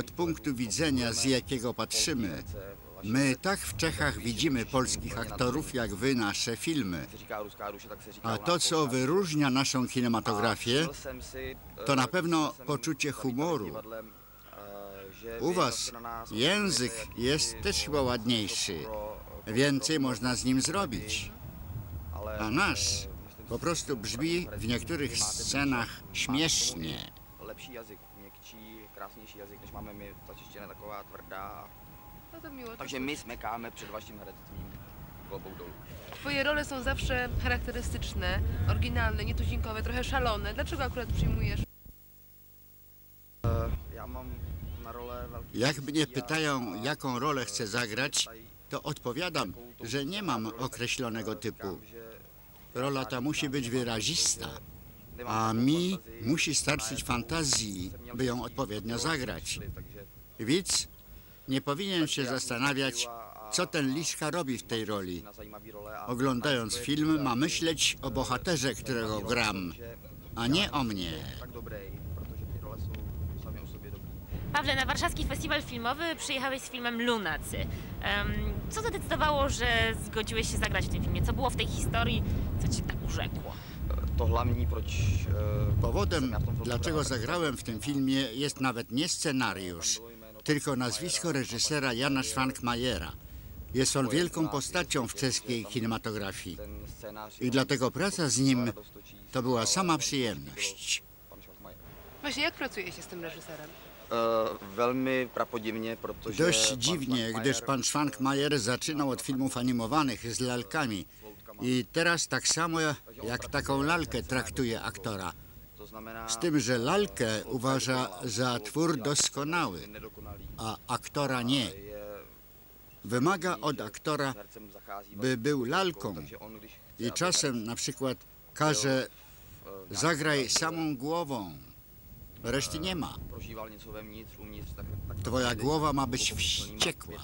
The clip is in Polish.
od punktu widzenia, z jakiego patrzymy. My tak w Czechach widzimy polskich aktorów, jak wy nasze filmy. A to, co wyróżnia naszą kinematografię, to na pewno poczucie humoru. U was język jest też chyba ładniejszy. Więcej można z nim zrobić. A nasz po prostu brzmi w niektórych scenach śmiesznie. Lepší jazyk, měkčí, krásnější jazyk, než máme my. Ta čeština je taková tvrdá. No to miło. to Takže my smekáme před vaším herectvím dolů. Twoje role są zawsze charakterystyczne, oryginalne, nietuzinkowe, trochę szalone. Dlaczego akurat przyjmujesz? Já mám na role velký Jak mnie pytają, jaką rolę chcę zagrać, to odpowiadam, że nie mam określonego typu. Rola ta musi być wyrazista, a mi musi starczyć fantazji, by ją odpowiednio zagrać. Widz nie powinien się zastanawiać, co ten Liszka robi w tej roli. Oglądając film ma myśleć o bohaterze, którego gram, a nie o mnie. Pawle, na warszawski festiwal filmowy przyjechałeś z filmem Lunacy. Co zadecydowało, że zgodziłeś się zagrać w tym filmie? Co było w tej historii, co ci tak urzekło? Powodem, tom filmu dlaczego zagrałem w tym filmie, jest nawet nie scenariusz, tylko nazwisko reżysera Jana Schwankmajera. Jest on wielką postacią w czeskiej kinematografii i dlatego praca z nim to była sama przyjemność. Właśnie jak pracuje się z tym reżyserem? Velmi prapodivně, protože... Dość dziwnie, gdyż pan Schwankmajer zaczynał od filmów animowanych z lalkami i teraz tak samo jak taką lalkę traktuje aktora. Z tym, że lalkę uważa za twór doskonały, a aktora nie. Wymaga od aktora, by był lalką i czasem na przykład każe zagraj samą głową, reszty nie ma. Twoja głowa ma być wściekła.